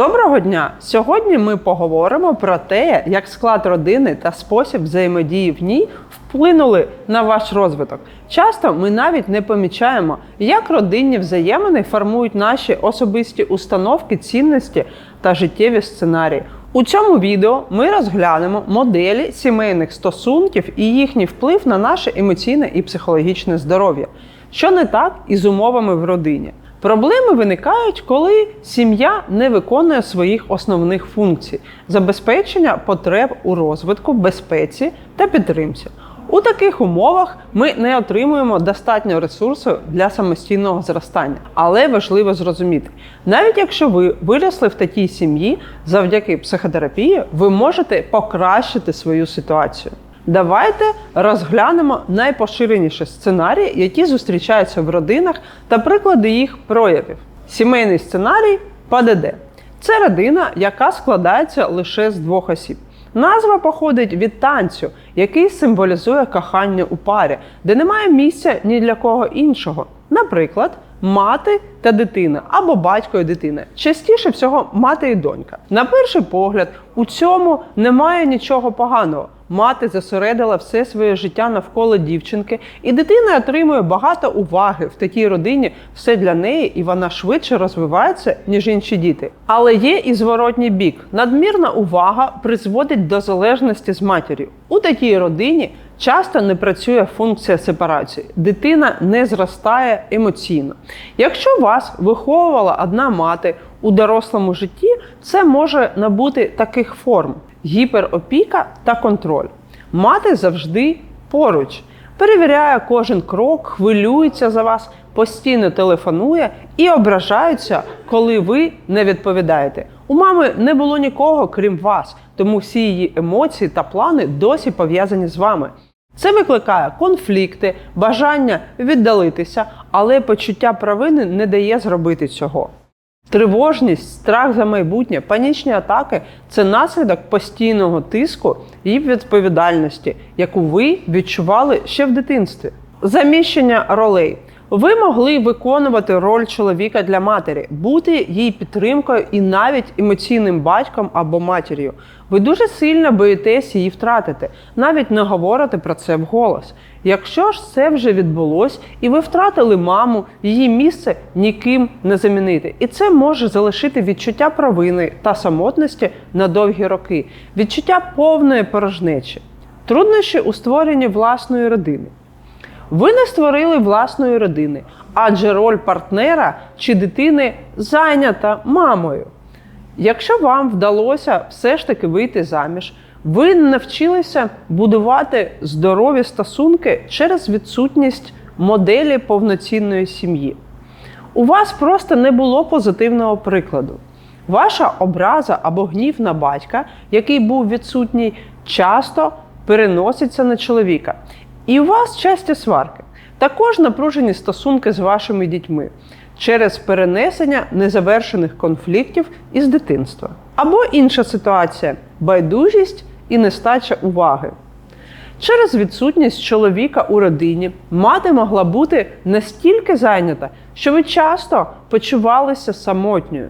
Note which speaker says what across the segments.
Speaker 1: Доброго дня! Сьогодні ми поговоримо про те, як склад родини та спосіб взаємодії в ній вплинули на ваш розвиток. Часто ми навіть не помічаємо, як родинні взаємини формують наші особисті установки, цінності та життєві сценарії. У цьому відео ми розглянемо моделі сімейних стосунків і їхній вплив на наше емоційне і психологічне здоров'я. Що не так із умовами в родині? Проблеми виникають, коли сім'я не виконує своїх основних функцій забезпечення потреб у розвитку, безпеці та підтримці. У таких умовах ми не отримуємо достатньо ресурсу для самостійного зростання. Але важливо зрозуміти, навіть якщо ви виросли в такій сім'ї, завдяки психотерапії ви можете покращити свою ситуацію. Давайте розглянемо найпоширеніші сценарії, які зустрічаються в родинах, та приклади їх проявів. Сімейний сценарій ПДД. Це родина, яка складається лише з двох осіб. Назва походить від танцю, який символізує кохання у парі, де немає місця ні для кого іншого. Наприклад, мати та дитина або батько і дитина. Частіше всього мати і донька. На перший погляд, у цьому немає нічого поганого. Мати зосередила все своє життя навколо дівчинки, і дитина отримує багато уваги в такій родині. Все для неї, і вона швидше розвивається, ніж інші діти. Але є і зворотній бік. Надмірна увага призводить до залежності з матір'ю. У такій родині часто не працює функція сепарації. Дитина не зростає емоційно. Якщо вас виховувала одна мати у дорослому житті, це може набути таких форм: гіперопіка та контроль. Мати завжди поруч. Перевіряє кожен крок, хвилюється за вас, постійно телефонує і ображається, коли ви не відповідаєте. У мами не було нікого, крім вас, тому всі її емоції та плани досі пов'язані з вами. Це викликає конфлікти, бажання віддалитися, але почуття провини не дає зробити цього. Тривожність, страх за майбутнє, панічні атаки це наслідок постійного тиску і відповідальності, яку ви відчували ще в дитинстві. Заміщення ролей. Ви могли виконувати роль чоловіка для матері, бути їй підтримкою і навіть емоційним батьком або матір'ю. Ви дуже сильно боїтесь її втратити, навіть не говорите про це вголос. Якщо ж це вже відбулось, і ви втратили маму, її місце ніким не замінити. І це може залишити відчуття провини та самотності на довгі роки, відчуття повної порожнечі, труднощі у створенні власної родини. Ви не створили власної родини, адже роль партнера чи дитини зайнята мамою. Якщо вам вдалося все ж таки вийти заміж, ви навчилися будувати здорові стосунки через відсутність моделі повноцінної сім'ї. У вас просто не було позитивного прикладу. Ваша образа або гнів на батька, який був відсутній, часто переноситься на чоловіка. І у вас часті сварки. Також напружені стосунки з вашими дітьми через перенесення незавершених конфліктів із дитинства. Або інша ситуація байдужість і нестача уваги. Через відсутність чоловіка у родині мати могла бути настільки зайнята, що ви часто почувалися самотньою.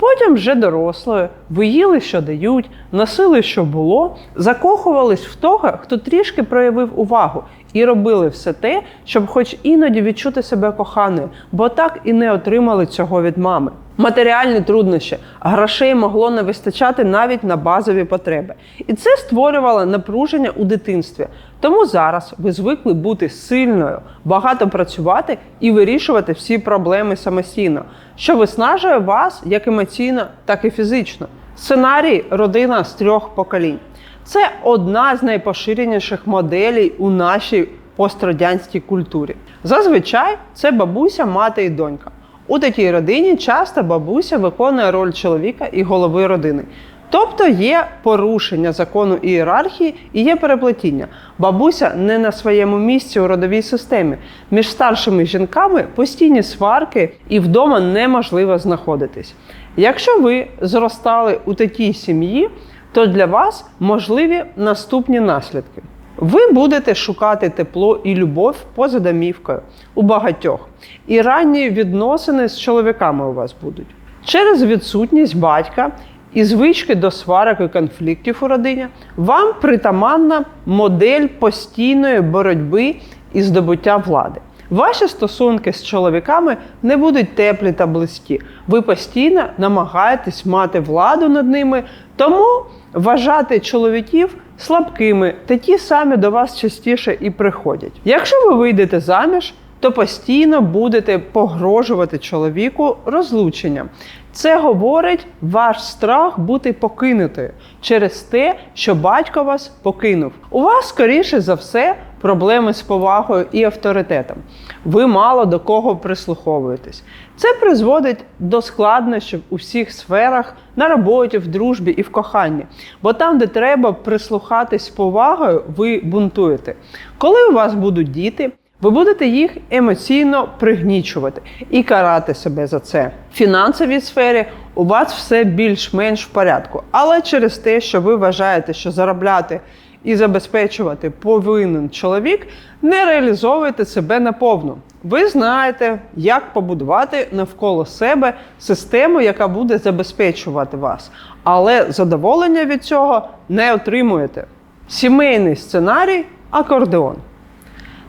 Speaker 1: Потім вже дорослою, ви їли, що дають, носили, що було, закохувались в того, хто трішки проявив увагу, і робили все те, щоб хоч іноді відчути себе коханою, бо так і не отримали цього від мами. Матеріальні труднощі, грошей могло не вистачати навіть на базові потреби. І це створювало напруження у дитинстві. Тому зараз ви звикли бути сильною, багато працювати і вирішувати всі проблеми самостійно, що виснажує вас як емоційно, так і фізично. Сценарій родина з трьох поколінь. Це одна з найпоширеніших моделей у нашій пострадянській культурі. Зазвичай це бабуся, мати і донька. У такій родині часто бабуся виконує роль чоловіка і голови родини. Тобто є порушення закону ієрархії і є переплетіння. Бабуся не на своєму місці у родовій системі. Між старшими жінками постійні сварки і вдома неможливо знаходитись. Якщо ви зростали у такій сім'ї, то для вас можливі наступні наслідки. Ви будете шукати тепло і любов поза домівкою у багатьох. І ранні відносини з чоловіками у вас будуть. Через відсутність батька і звички до сварок і конфліктів у родині вам притаманна модель постійної боротьби і здобуття влади. Ваші стосунки з чоловіками не будуть теплі та близькі. Ви постійно намагаєтесь мати владу над ними, тому вважати чоловіків слабкими та ті самі до вас частіше і приходять. Якщо ви вийдете заміж, то постійно будете погрожувати чоловіку розлученням. Це говорить ваш страх бути покинутою через те, що батько вас покинув. У вас, скоріше за все, проблеми з повагою і авторитетом. Ви мало до кого прислуховуєтесь. Це призводить до складнощів у всіх сферах на роботі, в дружбі і в коханні. Бо там, де треба прислухатись повагою, ви бунтуєте. Коли у вас будуть діти, ви будете їх емоційно пригнічувати і карати себе за це. В фінансовій сфері у вас все більш-менш в порядку, але через те, що ви вважаєте, що заробляти і забезпечувати повинен чоловік, не реалізовуєте себе наповну. Ви знаєте, як побудувати навколо себе систему, яка буде забезпечувати вас, але задоволення від цього не отримуєте. Сімейний сценарій акордеон.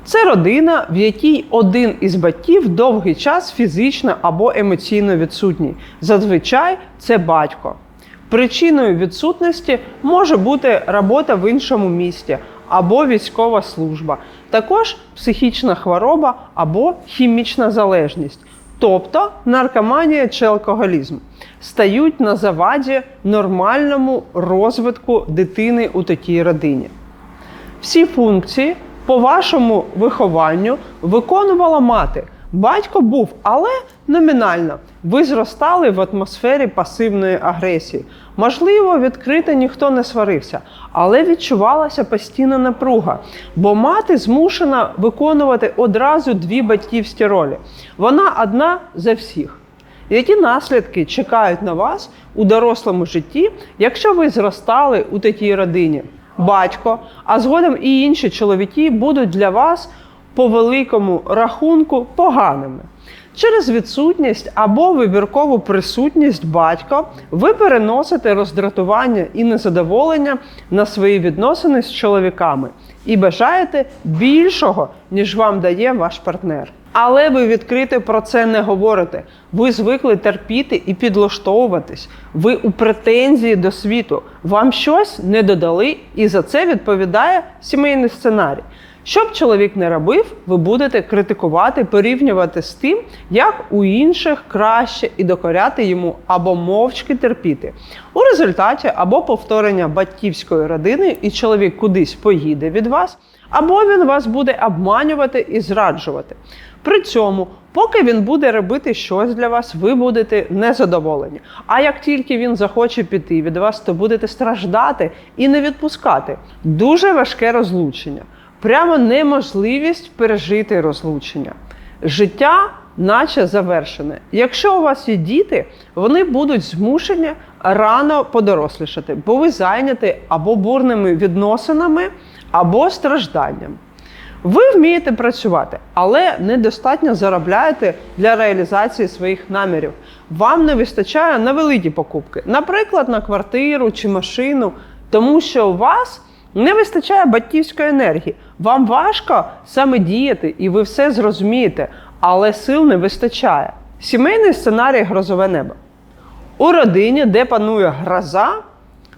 Speaker 1: Це родина, в якій один із батьків довгий час фізично або емоційно відсутній. Зазвичай це батько. Причиною відсутності може бути робота в іншому місті або військова служба, також психічна хвороба або хімічна залежність, тобто наркоманія чи алкоголізм, стають на заваді нормальному розвитку дитини у такій родині. Всі функції по вашому вихованню виконувала мати. Батько був, але номінально. Ви зростали в атмосфері пасивної агресії. Можливо, відкрито ніхто не сварився, але відчувалася постійна напруга, бо мати змушена виконувати одразу дві батьківські ролі. Вона одна за всіх. Які наслідки чекають на вас у дорослому житті, якщо ви зростали у такій родині? Батько, а згодом і інші чоловіки будуть для вас по великому рахунку поганими. Через відсутність або вибіркову присутність батька ви переносите роздратування і незадоволення на свої відносини з чоловіками і бажаєте більшого, ніж вам дає ваш партнер. Але ви відкрито про це не говорите. Ви звикли терпіти і підлаштовуватись. Ви у претензії до світу. Вам щось не додали, і за це відповідає сімейний сценарій. Що б чоловік не робив, ви будете критикувати, порівнювати з тим, як у інших краще і докоряти йому або мовчки терпіти. У результаті або повторення батьківської родини, і чоловік кудись поїде від вас, або він вас буде обманювати і зраджувати. При цьому, поки він буде робити щось для вас, ви будете незадоволені. А як тільки він захоче піти від вас, то будете страждати і не відпускати. Дуже важке розлучення прямо неможливість пережити розлучення. Життя, наче завершене. Якщо у вас є діти, вони будуть змушені рано подорослішати, бо ви зайняті або бурними відносинами, або стражданням. Ви вмієте працювати, але недостатньо заробляєте для реалізації своїх намірів. Вам не вистачає на великі покупки, наприклад, на квартиру чи машину, тому що у вас не вистачає батьківської енергії. Вам важко саме діяти, і ви все зрозумієте, але сил не вистачає. Сімейний сценарій грозове небо. У родині, де панує гроза,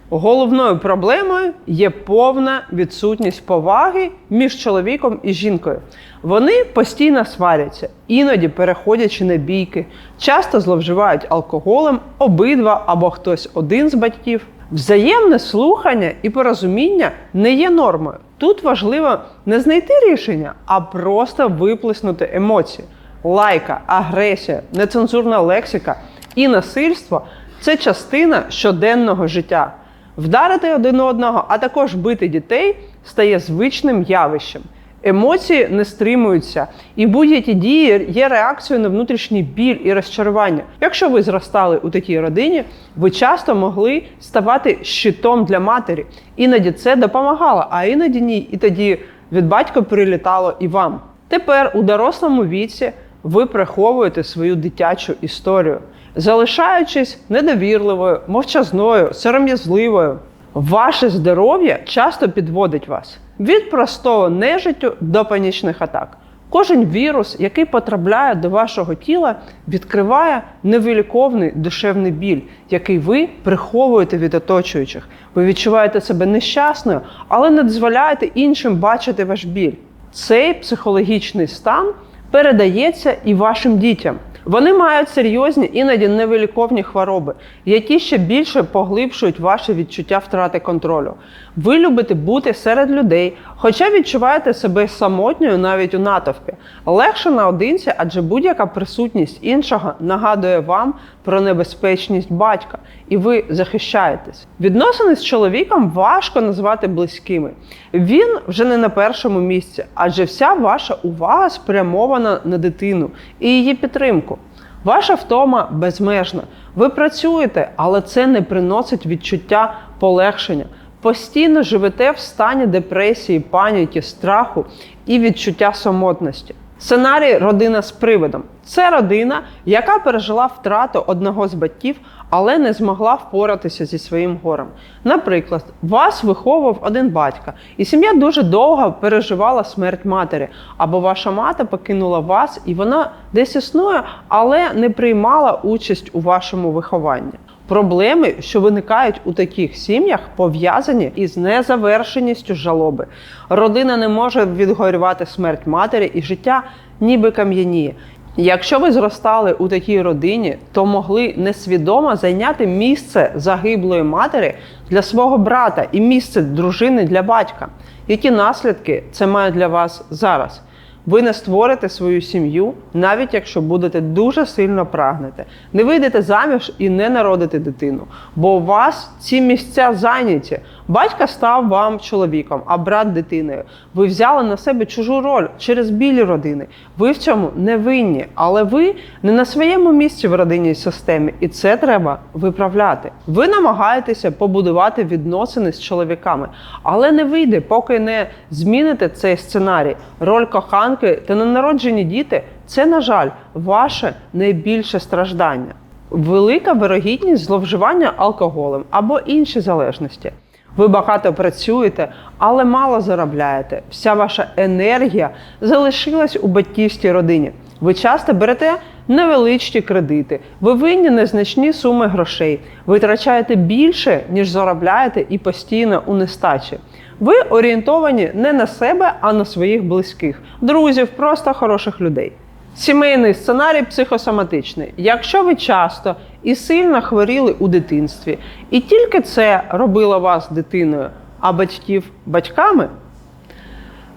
Speaker 1: головною проблемою є повна відсутність поваги між чоловіком і жінкою. Вони постійно сваряться, іноді переходячи на бійки, часто зловживають алкоголем обидва або хтось один з батьків. Взаємне слухання і порозуміння не є нормою. Тут важливо не знайти рішення, а просто виплеснути емоції. Лайка, агресія, нецензурна лексика і насильство це частина щоденного життя. Вдарити один одного, а також бити дітей стає звичним явищем. Емоції не стримуються, і будь-які дії є реакцією на внутрішній біль і розчарування. Якщо ви зростали у такій родині, ви часто могли ставати щитом для матері. Іноді це допомагало, а іноді ні. І тоді від батька прилітало і вам. Тепер у дорослому віці ви приховуєте свою дитячу історію. залишаючись недовірливою, мовчазною, сором'язливою. Ваше здоров'я часто підводить вас від простого нежиттю до панічних атак. Кожен вірус, який потрапляє до вашого тіла, відкриває невиліковний душевний біль, який ви приховуєте від оточуючих. Ви відчуваєте себе нещасною, але не дозволяєте іншим бачити ваш біль. Цей психологічний стан передається і вашим дітям. Вони мають серйозні, іноді невиліковні хвороби, які ще більше поглибшують ваше відчуття втрати контролю. Ви любите бути серед людей, хоча відчуваєте себе самотньою навіть у натовпі. Легше наодинці, адже будь-яка присутність іншого нагадує вам про небезпечність батька, і ви захищаєтесь. Відносини з чоловіком важко назвати близькими. Він вже не на першому місці, адже вся ваша увага спрямована на дитину і її підтримку. Ваша втома безмежна. Ви працюєте, але це не приносить відчуття полегшення. Постійно живете в стані депресії, паніки, страху і відчуття самотності. Сценарій родина з привидом це родина, яка пережила втрату одного з батьків, але не змогла впоратися зі своїм горем. Наприклад, вас виховував один батька, і сім'я дуже довго переживала смерть матері, або ваша мати покинула вас, і вона десь існує, але не приймала участь у вашому вихованні. Проблеми, що виникають у таких сім'ях, пов'язані із незавершеністю жалоби. Родина не може відгорювати смерть матері, і життя ніби кам'яніє. Якщо ви зростали у такій родині, то могли несвідомо зайняти місце загиблої матері для свого брата і місце дружини для батька. Які наслідки це має для вас зараз? Ви не створите свою сім'ю, навіть якщо будете дуже сильно прагнете. Не вийдете заміж і не народите дитину, бо у вас ці місця зайняті. Батька став вам чоловіком, а брат дитиною. Ви взяли на себе чужу роль через білі родини. Ви в цьому не винні, але ви не на своєму місці в родинній системі, і це треба виправляти. Ви намагаєтеся побудувати відносини з чоловіками, але не вийде, поки не зміните цей сценарій. Роль коханки та ненароджені діти це, на жаль, ваше найбільше страждання. Велика вирогідність зловживання алкоголем або інші залежності. Ви багато працюєте, але мало заробляєте. Вся ваша енергія залишилась у батьківській родині. Ви часто берете невеличкі кредити, ви винні незначні суми грошей, витрачаєте більше, ніж заробляєте, і постійно у нестачі. Ви орієнтовані не на себе, а на своїх близьких, друзів, просто хороших людей. Сімейний сценарій психосоматичний. Якщо ви часто і сильно хворіли у дитинстві, і тільки це робило вас дитиною, а батьків батьками,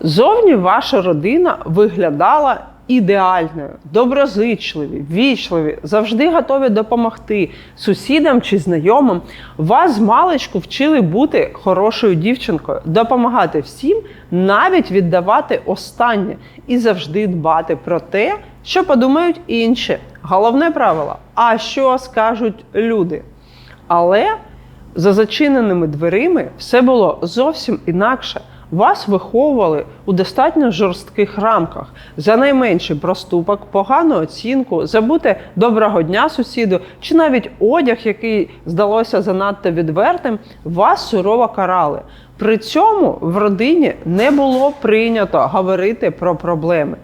Speaker 1: зовні ваша родина виглядала ідеальною, доброзичливі, вічливі, завжди готові допомогти сусідам чи знайомим. Вас з маличку вчили бути хорошою дівчинкою, допомагати всім, навіть віддавати останнє і завжди дбати про те, що подумають інші. Головне правило: а що скажуть люди? Але за зачиненими дверима все було зовсім інакше. Вас виховували у достатньо жорстких рамках за найменший проступок, погану оцінку, забути доброго дня сусіду, чи навіть одяг, який здалося занадто відвертим, вас сурово карали. При цьому в родині не було прийнято говорити про проблеми.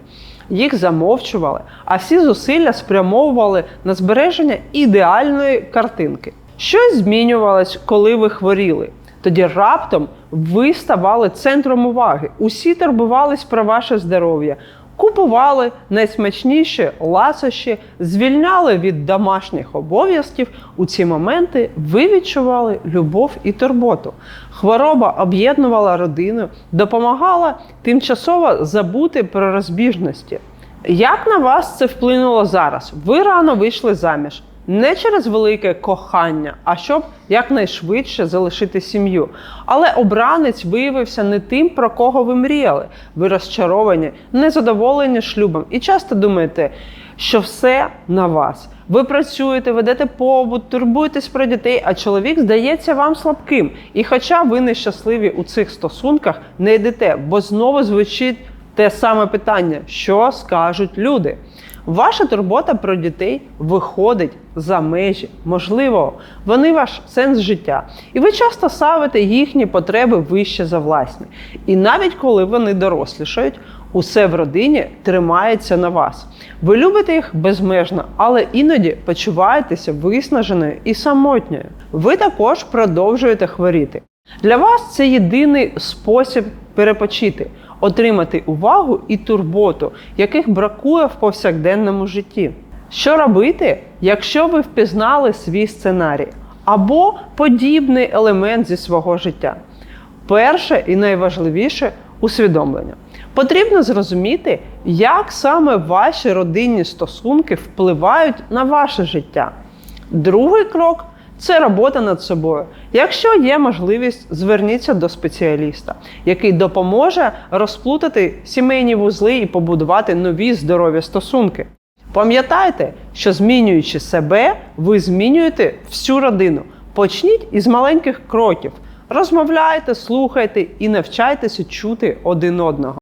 Speaker 1: Їх замовчували, а всі зусилля спрямовували на збереження ідеальної картинки. Щось змінювалось, коли ви хворіли. Тоді раптом ви ставали центром уваги. Усі турбувались про ваше здоров'я, купували найсмачніші ласощі, звільняли від домашніх обов'язків. У ці моменти ви відчували любов і турботу. Хвороба об'єднувала родину, допомагала тимчасово забути про розбіжності. Як на вас це вплинуло зараз? Ви рано вийшли заміж. Не через велике кохання, а щоб якнайшвидше залишити сім'ю. Але обранець виявився не тим, про кого ви мріяли. Ви розчаровані, незадоволені шлюбом і часто думаєте, що все на вас. Ви працюєте, ведете побут, турбуєтесь про дітей, а чоловік здається вам слабким. І хоча ви нещасливі у цих стосунках, не йдете, бо знову звучить те саме питання: що скажуть люди. Ваша турбота про дітей виходить за межі можливого. Вони ваш сенс життя. І ви часто ставите їхні потреби вище за власні. І навіть коли вони дорослішають, усе в родині тримається на вас. Ви любите їх безмежно, але іноді почуваєтеся виснаженою і самотньою. Ви також продовжуєте хворіти. Для вас це єдиний спосіб перепочити, отримати увагу і турботу, яких бракує в повсякденному житті. Що робити, якщо ви впізнали свій сценарій або подібний елемент зі свого життя? Перше і найважливіше усвідомлення. Потрібно зрозуміти, як саме ваші родинні стосунки впливають на ваше життя. Другий крок це робота над собою. Якщо є можливість, зверніться до спеціаліста, який допоможе розплутати сімейні вузли і побудувати нові здорові стосунки. Пам'ятайте, що змінюючи себе, ви змінюєте всю родину. Почніть із маленьких кроків. Розмовляйте, слухайте і навчайтеся чути один одного.